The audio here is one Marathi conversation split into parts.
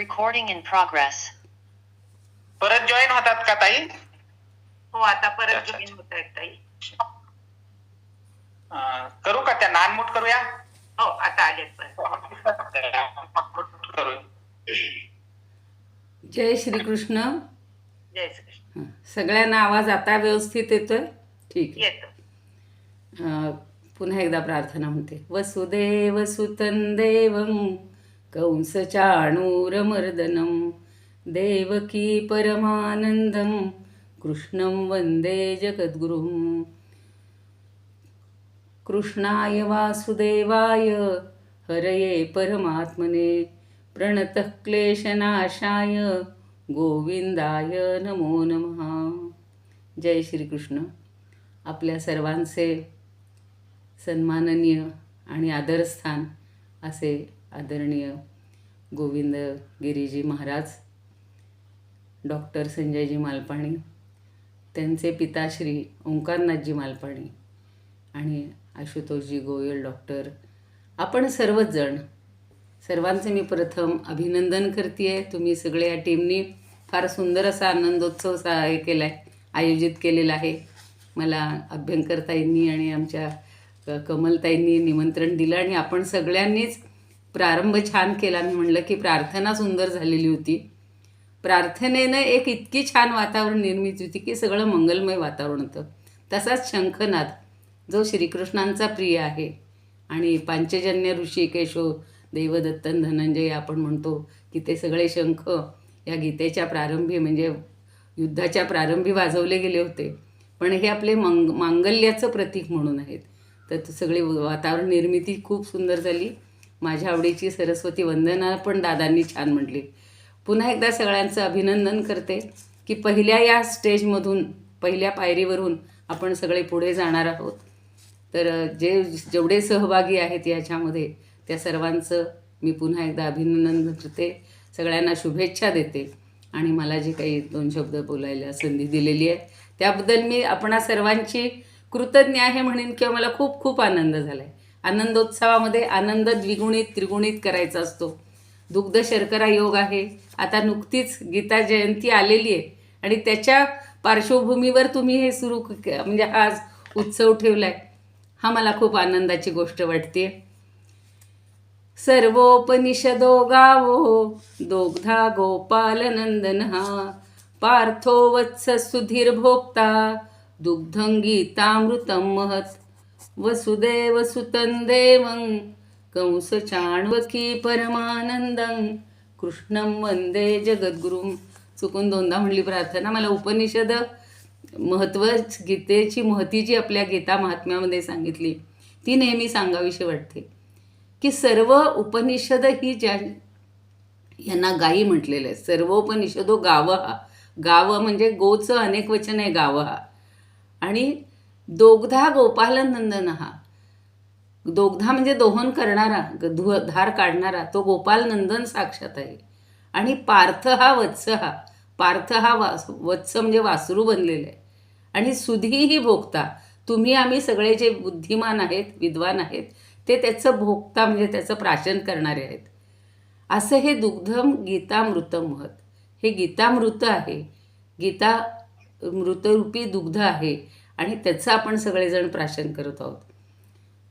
Recording in progress. परत जॉईन होतात का ताई? हो आता परत अच्छा, जॉईन होत आहेत ताई. अं, करू का त्यांना? अनम्यूट करूया? हो आता आलेत परत. करू जय श्रीकृष्ण. जय श्री हं. सगळ्यांना आवाज आता व्यवस्थित येतोय? ठीक आहे. येतो. अं, पुन्हा एकदा प्रार्थना म्हणते. वसुदेव सुतं देवं कंसचाणूरमर्दनं देवकी परमानंदं कृष्णं वंदे जगद्गुरुं कृष्णाय वासुदेवाय हरये परमात्मने प्रणतः क्लेशनाशाय गोविंदाय नमो नमः। जय श्रीकृष्ण। आपल्या सर्वांचे सन्माननीय आणि आदरस्थान असे आदरणीय गोविंद गिरीजी महाराज डॉक्टर संजयजी मालपाणी त्यांचे पिताश्री ओंकारनाथजी मालपाणी आणि आशुतोषजी गोयल डॉक्टर. आपण सर्वच जण सर्वांचे मी प्रथम अभिनंदन करते आहे तुम्ही सगळे या टीमनी फार सुंदर असा आनंदोत्सव सा हे केला आहे आयोजित केलेला आहे. मला अभ्यंकरताईंनी आणि आमच्या कमलताईंनी निमंत्रण दिलं आणि आपण सगळ्यांनीच प्रारंभ छान केला. मी म्हणलं की प्रार्थना सुंदर झालेली होती. प्रार्थनेनं एक इतकी छान वातावरण निर्मिती होती की सगळं मंगलमय वातावरण होतं. तसाच शंखनाद जो श्रीकृष्णांचा प्रिय आहे. आणि पांचजन्य ऋषी केशव देवदत्तन धनंजय आपण म्हणतो की ते सगळे शंख या गीतेच्या प्रारंभी म्हणजे युद्धाच्या प्रारंभी वाजवले गेले होते. पण हे आपले मंग मांगल्याचं प्रतीक म्हणून आहेत. तर ते सगळी वातावरण निर्मिती खूप सुंदर झाली. माझ्या आवडीची सरस्वती वंदना पण दादांनी छान म्हटली. पुन्हा एकदा सगळ्यांचं अभिनंदन करते की पहिल्या या स्टेजमधून पहिल्या पायरीवरून आपण सगळे पुढे जाणार आहोत. तर जे जेवढे सहभागी आहेत याच्यामध्ये त्या सर्वांचं मी पुन्हा एकदा अभिनंदन करते. सगळ्यांना शुभेच्छा देते. आणि मला जे काही दोन शब्द बोलायला संधी दिलेली आहे त्याबद्दल मी आपणा सर्वांची कृतज्ञ आहे म्हणेन किंवा मला खूप खूप आनंद झाला आहे आनंदोत्सवामध्ये आनंद द्विगुणित त्रिगुणित करायचा असतो. दुग्ध शर्करा योग आहे. आता नुकतीच गीता जयंती आलेली आहे आणि त्याच्या पार्श्वभूमीवर तुम्ही हे सुरू म्हणजे हा आज उत्सव ठेवला आहे हा मला खूप आनंदाची गोष्ट वाटते सर्वोपनिषदो गावो दोग्धा गोपालनंदन हा. पार्थो वत्स सुधीर भोक्ता दुग्धं गीतामृतं महत्. वसुदेव सुतं देवं कंस चाणवकी परमानंदं कृष्णं वंदे जगद्गुरुं. चुकून दोनदा म्हणली प्रार्थना मला उपनिषद महत्त्व गीतेची महती जी आपल्या गीता महात्म्यामध्ये सांगितली. ती नेहमी सांगावीशी वाटते. की सर्व उपनिषद ही ज्या यांना गायी म्हटलेलं आहे सर्वोपनिषदो गाव. हा गाव म्हणजे गोचं अनेक वचन आहे गाव. हा आणि दोगधा गोपालनंदन हा दोगधा म्हणजे दोहन करणारा ग- धु धार काढणारा तो गोपालनंदन साक्षात आहे. आणि पार्थ हा वत्स हा पार्थ हा वास वत्स म्हणजे वासरू बनलेला आहे. आणि सुधीही भोगता. तुम्ही आम्ही सगळे जे बुद्धिमान आहेत विद्वान आहेत ते त्याचं भोगता म्हणजे त्याचं प्राशन करणारे आहेत. असं हे दुग्धम गीतामृतम महत. हे गीतामृत आहे. गीता मृतरूपी दुग्ध आहे. आणि त्याचं आपण सगळेजण प्राशन करत आहोत.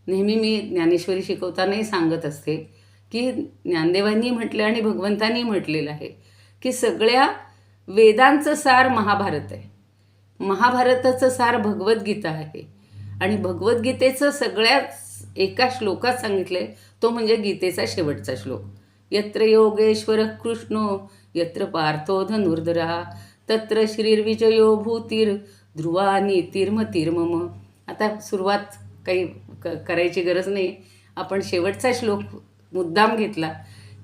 नेहमी मी ज्ञानेश्वरी शिकवतानाही सांगत असते की ज्ञानदेवांनी म्हटलं आणि भगवंतांनी म्हटलेलं आहे की सगळ्या वेदांचं सार महाभारत आहे. महाभारताचं सार भगवद्गीता आहे. आणि भगवद्गीतेचं सगळ्याच एका श्लोकात सांगितलंय तो म्हणजे गीतेचा शेवटचा श्लोक. यत्र योगेश्वर कृष्णो यत्र पार्थो धनुर्धरा तत्र श्रीर्विजयो भूतीर ध्रुवा म. आता सुरुवात काही क करायची गरज नाही आपण शेवटचा श्लोक मुद्दाम घेतला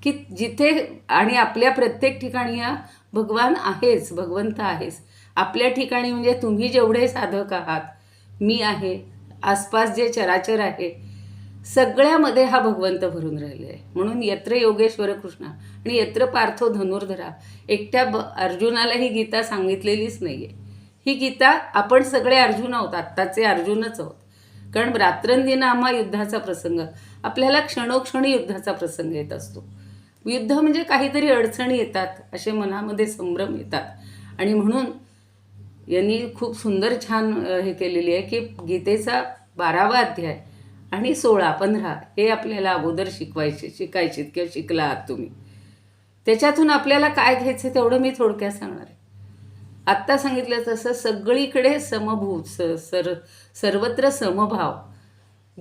की जिथे आणि आपल्या प्रत्येक ठिकाणी हा भगवान आहेच भगवंत आहेच आपल्या ठिकाणी म्हणजे तुम्ही जेवढे साधक आहात मी आहे आसपास जे चराचर आहे सगळ्यामध्ये हा भगवंत भरून राहिले आहे म्हणून यत्र योगेश्वर कृष्णा आणि यत्र पार्थो धनुर्धरा एकट्या ब अर्जुनाला ही गीता सांगितलेलीच नाही आहे ही गीता आपण सगळे अर्जुन आहोत आत्ताचे अर्जुनच आहोत. कारण रात्रंदिन आम्हा युद्धाचा प्रसंग आपल्याला क्षणोक्षणी युद्धाचा प्रसंग येत असतो. युद्ध म्हणजे काहीतरी अडचणी येतात असे मनामध्ये संभ्रम येतात. आणि म्हणून यांनी खूप सुंदर छान हे केलेली आहे की गीतेचा बारावा अध्याय आणि सोळा पंधरा हे आपल्याला अगोदर शिकवायचे शिकायचे किंवा शिकला आहात तुम्ही. त्याच्यातून आपल्याला काय घ्यायचं तेवढं मी थोडक्यात सांगणार आहे. आत्ता सांगितलं तसं सगळीकडे समभूत स सर सर्वत्र समभाव.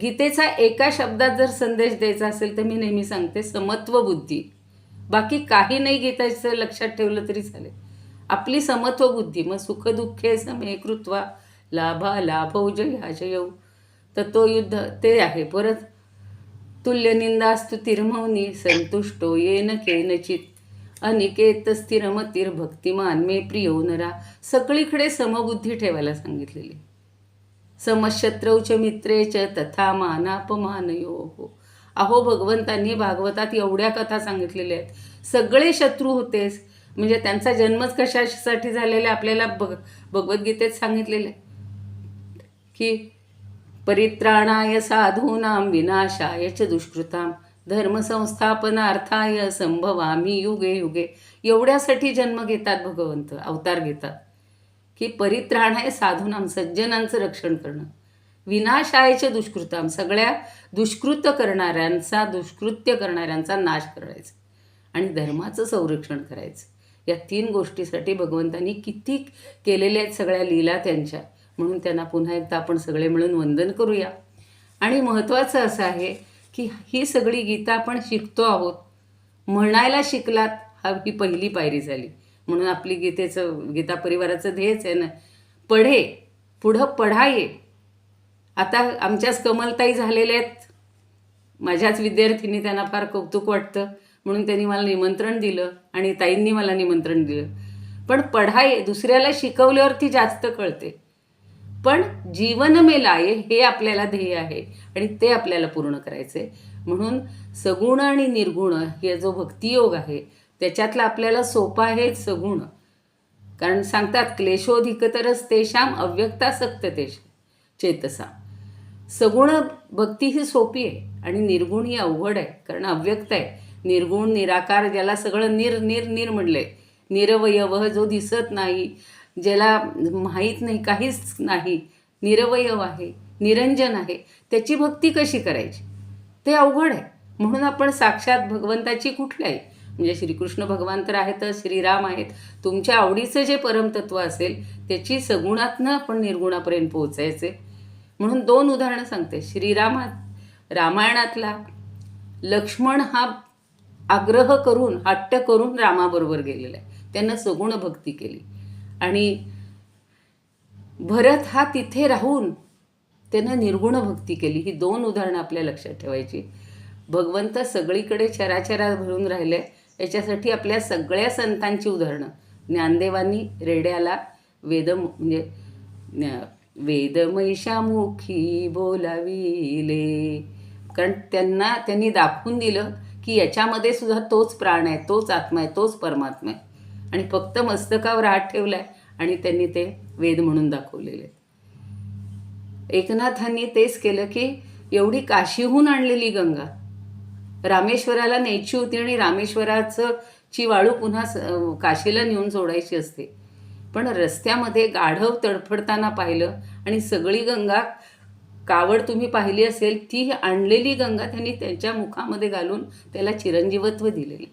गीतेचा एका शब्दात जर संदेश द्यायचा असेल तर मी नेहमी सांगते समत्व बुद्धी. बाकी काही नाही गीताचं लक्षात ठेवलं तरी चालेल. आपली समत्व बुद्धी मग सुखदुःखे समे कृत्वा लाभा लाभौ जया जयौ. तत्वयुद्ध ते आहे परत. तुल्यनिंदास्तु तिरमवनी संतुष्टो येन केनचित. अनिकेत स्थिरमतीर भक्तिमान मे प्रियो नरा सगळीकडे समबुद्धी ठेवायला सांगितलेली. समशत्रौ च मित्रे च तथा मानापमानयो हो अहो भगवंतांनी भागवतात एवढ्या कथा सांगितलेल्या आहेत. सगळे शत्रू होतेस. म्हणजे त्यांचा जन्मच कशासाठी झालेला आहे आपल्याला भग भगवद्गीतेत सांगितलेलं आहे. की परित्राणाय साधूनाम विनाशाय च दुष्कृतां धर्मसंस्थापनार्थाय संभवामी युगे युगे. एवढ्यासाठी जन्म घेतात भगवंत अवतार घेतात. की परित्राण आहे साधूनाम सज्जनांचं रक्षण करणं. विनाशायच्या दुष्कृताम सगळ्या दुष्कृत करणाऱ्यांचा दुष्कृत्य करणाऱ्यांचा नाश करायचा. आणि धर्माचं संरक्षण करायचं. या तीन गोष्टीसाठी भगवंतांनी किती केलेल्या आहेत सगळ्या लीला त्यांच्या. म्हणून त्यांना पुन्हा एकदा आपण सगळे मिळून वंदन करूया. आणि महत्त्वाचं असं आहे की ही सगळी गीता आपण शिकतो आहोत. म्हणायला शिकलात हा ही पहिली पायरी झाली. म्हणून आपली गीतेचं गीता परिवाराचं ध्येयच आहे ना. पढे पुढं पढाये. आता आमच्याच कमलताई झालेल्या आहेत. माझ्याच विद्यार्थिनी त्यांना फार कौतुक वाटतं. म्हणून त्यांनी मला निमंत्रण दिलं आणि ताईंनी मला निमंत्रण दिलं. पण पढाये दुसऱ्याला शिकवल्यावरती जास्त कळते. पण जीवन मे लाये हे आपल्याला ध्येय आहे आणि ते आपल्याला पूर्ण करायचे म्हणून सगुण आणि निर्गुण हे जो भक्तियोग आहे त्याच्यातला आपल्याला सोपा आहे सगुण. कारण सांगतात क्लेशोधिकतरच अव्यक्ता अव्यक्तासक्त तेश चेतसा सगुण भक्ती ही सोपी आहे आणि निर्गुण ही अवघड आहे कारण अव्यक्त आहे. निर्गुण निराकार ज्याला सगळं निर निर निर म्हणलंय. निरवयव जो दिसत नाही ज्याला माहीत नाही काहीच नाही निरवयव आहे निरंजन आहे त्याची भक्ती कशी करायची? ते अवघड आहे. म्हणून आपण साक्षात भगवंताची कुठल्याही म्हणजे श्रीकृष्ण भगवान तर आहेतच श्रीराम आहेत. तुमच्या आवडीचं जे परमतत्व असेल त्याची सगुणातनं आपण निर्गुणापर्यंत पोहोचायचे. म्हणून दोन उदाहरणं सांगते. श्रीरामात रामायणातला लक्ष्मण हा आग्रह करून हट्ट करून रामाबरोबर गेलेला आहे. त्यांना सगुण भक्ती केली. आणि भरत हा तिथे राहून त्यानं निर्गुण भक्ती केली. ही दोन उदाहरणं आपल्या लक्षात ठेवायची. भगवंत सगळीकडे चराचरा भरून राहिले. याच्यासाठी आपल्या सगळ्या संतांची उदाहरणं. ज्ञानदेवांनी रेड्याला वेद म्हणजे वेदमैशामुखी बोलाविले. कारण त्यांना त्यांनी दाखवून दिलं की याच्यामध्ये सुद्धा तोच प्राण आहे तोच आत्मा आहे तोच परमात्मा आहे. आणि फक्त मस्तकावर हात ठेवलाय आणि त्यांनी ते वेद म्हणून दाखवलेले. एकनाथांनी तेच केलं की एवढी काशीहून आणलेली गंगा. रामेश्वराला न्यायची होती आणि रामेश्वराचं ची वाळू पुन्हा काशीला नेऊन सोडायची असते. पण रस्त्यामध्ये गाढव तडफडताना पाहिलं आणि सगळी गंगा कावड तुम्ही पाहिली असेल ती आणलेली गंगा त्यांनी त्यांच्या मुखामध्ये घालून त्याला चिरंजीवत्व दिलेली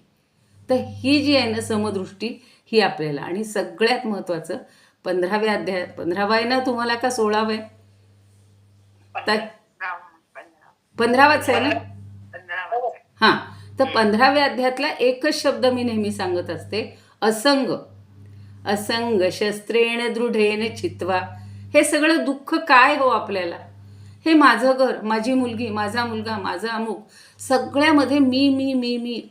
तर ही जी आहे ना समदृष्टी ही आपल्याला. आणि सगळ्यात महत्त्वाचं पंधराव्या अध्याय पंधरावा आहे ना तुम्हाला का सोळावा? आहे पंधरावाच आहे ना. हां. तर पंधराव्या अध्यायातला एकच शब्द मी नेहमी सांगत असते असंग. असंग शस्त्रेण दृढेन चित्वा. हे सगळं दुःख काय हो आपल्याला? हे माझं घर माझी मुलगी माझा मुलगा माझा अमुक सगळ्यामध्ये मी मी मी मी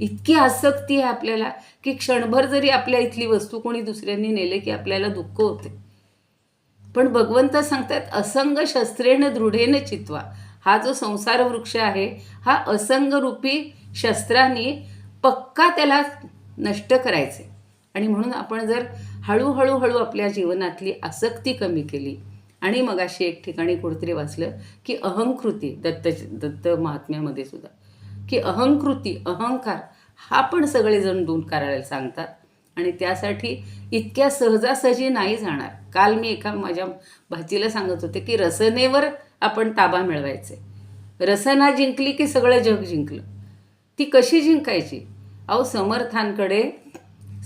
इतकी आसक्ती आहे आपल्याला की क्षणभर जरी आपल्या इथली वस्तू कोणी दुसऱ्यांनी नेले की आपल्याला दुःख होते. पण भगवंत सांगतात असंग शस्त्रेनं दृढेन चित्वा. हा जो संसार वृक्ष आहे हा असंगरूपी शस्त्रांनी पक्का त्याला नष्ट करायचे. आणि म्हणून आपण जर हळूहळू हळू आपल्या जीवनातली आसक्ती कमी केली आणि मग अशी एक ठिकाणी कुठेतरी वाचलं की अहंकृती दत्त दत्त महात्म्यामध्ये सुद्धा. की अहंकृती अहंकार हा पण सगळेजण दूर करायला सांगतात. आणि त्यासाठी इतक्या सहजासहजी नाही जाणार. काल मी एका माझ्या भाचीला सांगत होते की रसनेवर आपण ताबा मिळवायचे. रसना जिंकली की सगळं जग जिंकलं. ती कशी जिंकायची? अहो समर्थांकडे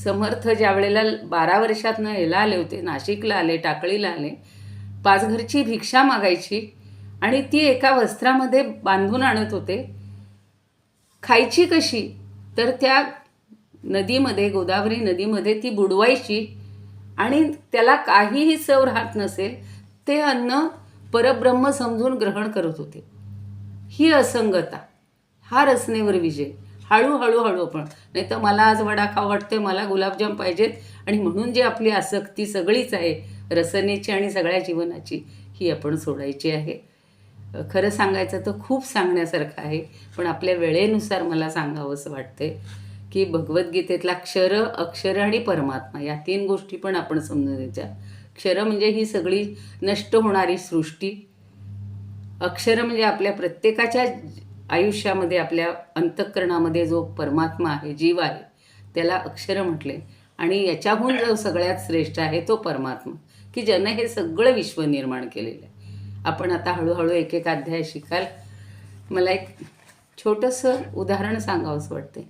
समर्थ ज्या वेळेला बारा वर्षातनं याला आले होते नाशिकला आले टाकळीला आले पाचघरची भिक्षा मागायची आणि ती एका वस्त्रामध्ये बांधून आणत होते खायची कशी? तर त्या नदीमध्ये गोदावरी नदीमध्ये ती बुडवायची आणि त्याला काहीही चव राहत नसेल ते अन्न परब्रह्म समजून ग्रहण करत होते. ही असंगता हा रचनेवर विजय. हळूहळू हळू आपण नाही तर मला आज वडा खाऊ वाटते मला गुलाबजाम पाहिजेत आणि म्हणून जी आपली आसक्ती सगळीच आहे रसनेची आणि सगळ्या जीवनाची ही आपण सोडायची आहे. खरं सांगायचं तर खूप सांगण्यासारखं आहे पण आपल्या वेळेनुसार मला सांगावंसं वाटते की भगवद्गीतेतला क्षर अक्षर आणि परमात्मा या तीन गोष्टी पण आपण समजून घ्यायच्या. क्षर म्हणजे ही सगळी नष्ट होणारी सृष्टी. अक्षर म्हणजे आपल्या प्रत्येकाच्या आयुष्यामध्ये आपल्या अंतःकरणामध्ये जो परमात्मा आहे जीव आहे त्याला अक्षर म्हटले. आणि याच्याहून जो सगळ्यात श्रेष्ठ आहे तो परमात्मा की ज्यानं हे सगळं विश्व निर्माण केलेलं आहे. आपण आता हळूहळू एक एक अध्याय शिकाल. मला एक छोटंसं उदाहरण सांगावंसं वाटते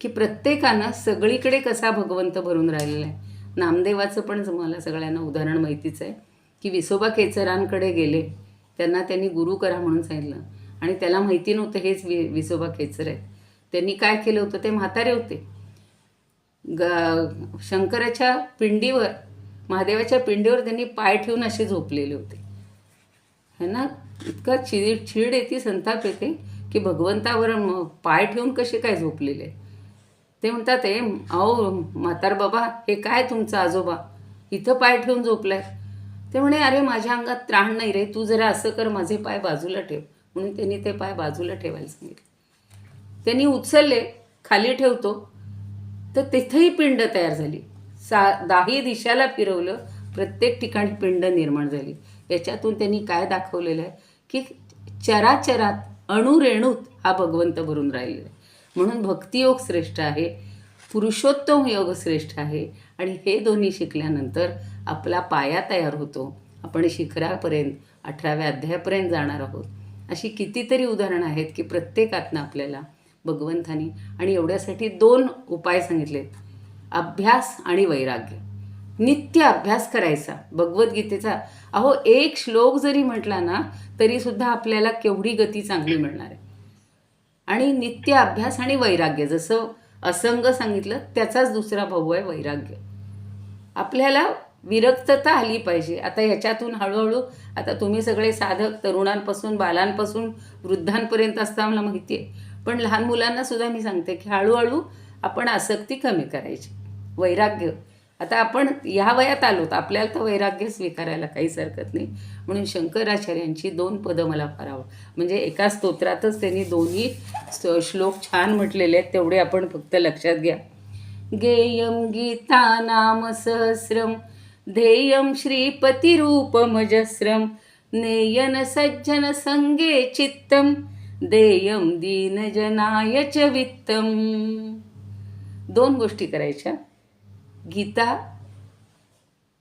की प्रत्येकानं सगळीकडे कसा भगवंत भरून राहिलेला आहे. नामदेवाचं पण मला सगळ्यांना उदाहरण माहितीच आहे की विसोबा केचरांकडे गेले त्यांना त्यांनी गुरु करा म्हणून सांगितलं. आणि त्याला माहिती नव्हतं हेच वि विसोबा केचर आहे त्यांनी काय केलं होतं? ते म्हातारे होते. ग शंकराच्या पिंडीवर महादेवाच्या पिंडीवर त्यांनी पाय ठेवून असे झोपलेले होते. है ना? इतका चिड चीड येते संताप येते की भगवंतावर पाय ठेवून कसे काय झोपलेले? ते म्हणतात ते अहो म्हातार बाबा हे काय तुमचं आजोबा? इथं पाय ठेवून झोपलाय. ते म्हणे अरे माझ्या अंगात त्राण नाही रे तू जरा असं कर माझे पाय बाजूला ठेव. म्हणून त्यांनी ते पाय बाजूला ठेवायला सांगितले. त्यांनी उचलले खाली ठेवतो. तर तिथंही पिंड तयार झाली. सा दाही दिशाला फिरवलं. प्रत्येक ठिकाणी पिंड निर्माण झाली. याच्यातून त्यांनी काय दाखवलेलं आहे? की चराचरात अणुरेणूत हा भगवंत भरून राहिलेला आहे. म्हणून भक्तियोग श्रेष्ठ आहे पुरुषोत्तम योग श्रेष्ठ आहे आणि हे दोन्ही शिकल्यानंतर आपला पाया तयार होतो. आपण शिखरापर्यंत अठराव्या अध्यायापर्यंत जाणार आहोत. अशी कितीतरी उदाहरणं आहेत की प्रत्येकातनं आपल्याला भगवंतानी आणि एवढ्यासाठी दोन उपाय सांगितलेत. अभ्यास आणि वैराग्य. नित्य अभ्यास करायचा भगवद्गीतेचा. अहो एक श्लोक जरी म्हटला ना तरी सुद्धा आपल्याला केवढी गती चांगली मिळणार आहे. आणि नित्य अभ्यास आणि वैराग्य जसं असंग सांगितलं त्याचाच दुसरा भाऊ आहे वैराग्य. आपल्याला विरक्तता आली पाहिजे. आता ह्याच्यातून हळूहळू आता तुम्ही सगळे साधक तरुणांपासून बालांपासून वृद्धांपर्यंत असता मला माहिती आहे पण लहान मुलांना सुद्धा मी सांगते की हळूहळू आपण आसक्ती कमी करायची. वैराग्य आता आपण ह्या वयात आलोत. आपल्याला तर वैराग्य स्वीकारायला काहीच हरकत नाही. म्हणून शंकराचार्यांची दोन पदं मला फार आवड म्हणजे एका स्तोत्रातच त्यांनी दोन्ही श्लोक छान म्हटलेले आहेत तेवढे आपण फक्त लक्षात घ्या. गेयम गीता नाम सहस्रम ध्येयम श्रीपतिरूपमजस्रम नेयन सज्जन संगे चित्तम देयम दीनजनाय च वित्तम दोन गोष्टी करायच्या. गीता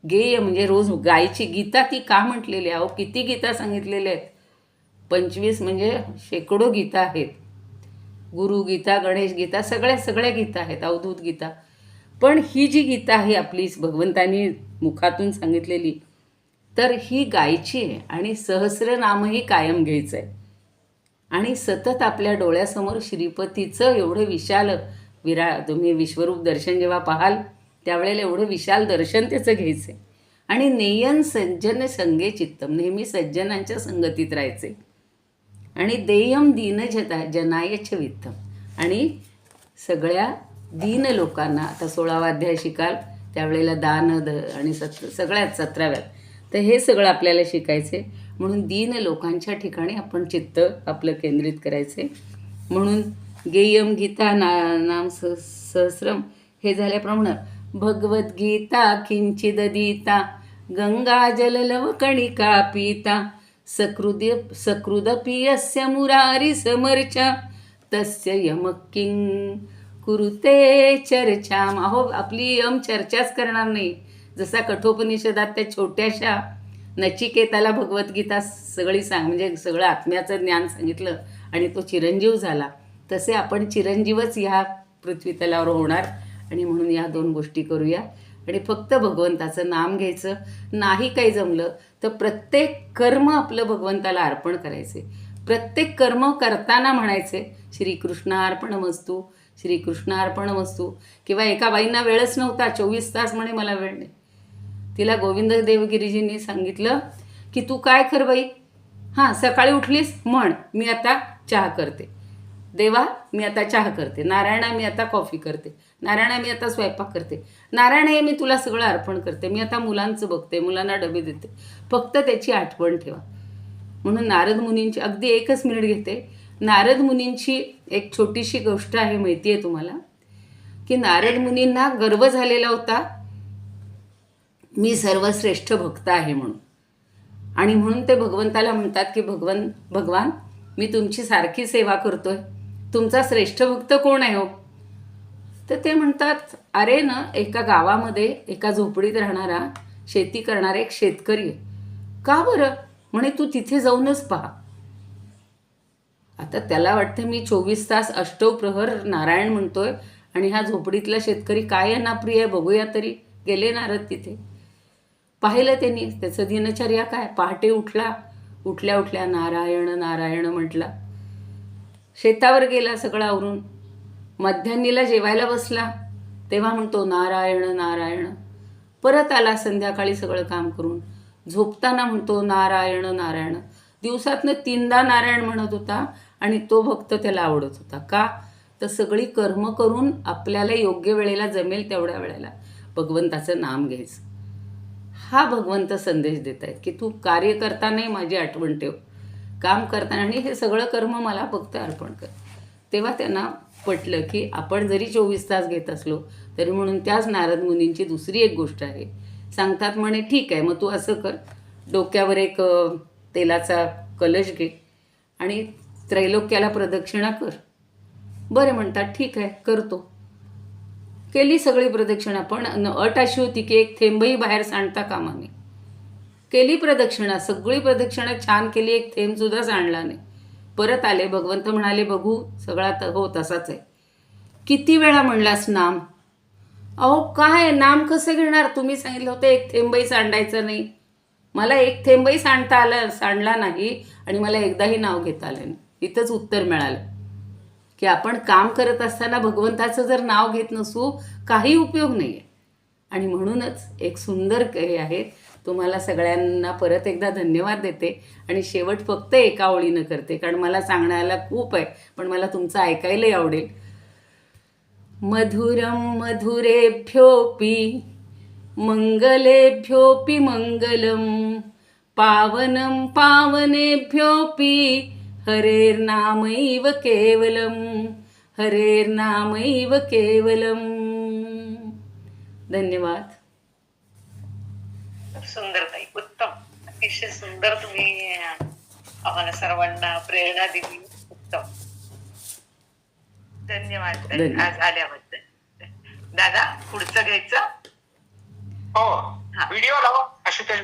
गेय म्हणजे रोज गायची गीता ती का म्हटलेली आहे? अहो किती गीता सांगितलेल्या आहेत? पंचवीस म्हणजे शेकडो गीता आहेत. गुरु गीता गणेश गीता सगळ्या सगळ्या गीता आहेत अवधूत गीता. पण ही जी गीता आहे आपली भगवंतानी मुखातून सांगितलेली तर ही गायची आहे आणि सहस्रनामही कायम घ्यायचं आहे आणि सतत आपल्या डोळ्यासमोर श्रीपतीचं एवढं विशाल विरा तुम्ही विश्वरूप दर्शन जेव्हा पाहाल त्यावेळेला एवढं विशाल दर्शन त्याचं घ्यायचं. आहे आणि नेयन सज्जन संगे चित्तम नेहमी सज्जनांच्या संगतीत राहायचे. आणि देयम दीन जता जनायच वित्तम. आणि सगळ्या दीन लोकांना आता सोळावा अध्याय शिकाल त्यावेळेला दान द आणि सत सगळ्यात सतराव्यात. तर हे सगळं आपल्याला शिकायचे. म्हणून दीन लोकांच्या ठिकाणी आपण चित्त आपलं केंद्रित करायचे. म्हणून गेयम गीता ना नाम स सहस्रम हे झाल्याप्रमाणे भगवद्गीता किंचिदीता गंगा जललव कणिका पीता सकृद सकृदपि यस्य मुरारी समर्चा तस्य यम किं कुरुते चर्चा। अहो आपली यम चर्चाच करणार नाही. जसा कठोपनिषदात त्या छोट्याशा नचिकेताला भगवद्गीता सगळी सांग म्हणजे सगळं आत्म्याचं ज्ञान सांगितलं आणि तो चिरंजीव झाला. तसे आपण चिरंजीवच ह्या पृथ्वीतलावर होणार. आणि म्हणून या दोन गोष्टी करूया. आणि फक्त भगवंताचं नाम घ्यायचं नाही काही जमलं तर प्रत्येक कर्म आपलं भगवंताला अर्पण करायचे. प्रत्येक कर्म करताना म्हणायचे श्रीकृष्णार्पण वस्तू श्रीकृष्णार्पण वस्तू किंवा एका बाईंना वेळच नव्हता चोवीस तास म्हणे मला वेळ नाही. तिला गोविंद देवगिरीजींनी सांगितलं की तू काय कर बाई? हां सकाळी उठलीस? म्हण मी आता चहा करते. देवा मी आता चहा करते. नारायणा मी आता कॉफी करते. नारायणा मी आता स्वयंपाक करते. नारायण हे मी तुला सगळं अर्पण करते. मी आता मुलांचं बघते मुलांना डबे देते. फक्त त्याची आठवण ठेवा. म्हणून नारद मुनींची अगदी एकच मिनिट घेते. नारद मुनींची एक छोटीशी गोष्ट आहे माहिती आहे तुम्हाला? की नारद मुनींना गर्व झालेला होता मी सर्वश्रेष्ठ भक्त आहे म्हणून. आणि म्हणून ते भगवंताला म्हणतात की भगवन भगवान मी तुमची सारखी सेवा करतोय. तुमचा श्रेष्ठ भक्त कोण आहे हो? तर ते म्हणतात अरे ना एका गावामध्ये एका झोपडीत राहणारा शेती करणारा एक शेतकरी आहे. का बरं? म्हणे तू तिथे जाऊनच पहा. आता त्याला वाटतं मी चोवीस तास अष्टव प्रहर नारायण म्हणतोय आणि हा झोपडीतला शेतकरी काय यांना प्रिय आहे बघूया तरी. गेले नारद तिथे. पाहिलं त्यांनी त्याचं दिनचर्या काय? पहाटे उठला उठल्या उठल्या नारायण नारायण म्हटला शेतावर गेला सगळं आवरून. मध्यान्नीला जेवायला बसला. तेव्हा म्हणतो नारायण नारायण. परत आला संध्याकाळी सगळं काम करून. झोपताना म्हणतो नारायण नारायण. दिवसातनं तीनदा नारायण म्हणत होता आणि तो भक्त त्याला आवडत होता. का? तर सगळी कर्म करून आपल्याला योग्य वेळेला जमेल तेवढ्या वेळेला. भगवंताचं नाम घ्यायचं. हा भगवंत संदेश देत आहेत की तू कार्य करतानाही माझी आठवण ठेव. काम करताना आणि हे सगळं कर्म मला फक्त अर्पण कर. तेव्हा त्यांना पटलं की आपण जरी चोवीस तास घेत असलो तरी म्हणून त्याच नारद मुनींची दुसरी एक गोष्ट आहे. सांगतात म्हणे ठीक आहे मग तू असं कर. डोक्यावर एक तेलाचा कलश घे आणि त्रैलोक्याला प्रदक्षिणा कर. बरे म्हणतात ठीक आहे करतो. केली सगळी प्रदक्षिणा पण न- अट अशी होती की एक थेंबही बाहेर सांडता कामा नये. केली प्रदक्षिणा सगळी प्रदक्षिणा छान केली एक थेंबसुद्धा सांडला नाही. परत आले भगवंत म्हणाले बघू सगळा त हो तसाच आहे. किती वेळा म्हणलास नाम? अहो काय नाम कसं घेणार? तुम्ही सांगितलं होतं एक थेंबही सांडायचं नाही. मला एक थेंबही सांडता आलं सांडला नाही आणि मला एकदाही नाव घेता आलं नाही. इथंच उत्तर मिळालं. की आपण काम करत असताना भगवंताचं जर नाव घेत नसू काही उपयोग नाही आहे आणि म्हणूनच एक सुंदर हे आहे तुम्हाला सगळ्यांना परत एकदा धन्यवाद देते. आणि शेवट फक्त एका ओळीनं करते कारण मला सांगण्याला खूप आहे पण मला तुमचं ऐकायलाही आवडेल. मधुरं मधुरेभ्योपि मङ्गलेभ्योऽपि मङ्गलं पावनं पावनेभ्योऽपि हरेर्नामैव केवलं हरेर्नामैव केवलं धन्यवाद. सुंदर ताई उत्तम. अतिशय सुंदर तुम्ही आम्हाला सर्वांना प्रेरणा दिली. उत्तम. धन्यवाद. आज आल्याबद्दल. दादा पुढचं घ्यायचं? हो. व्हिडिओ लावा. आशुतोष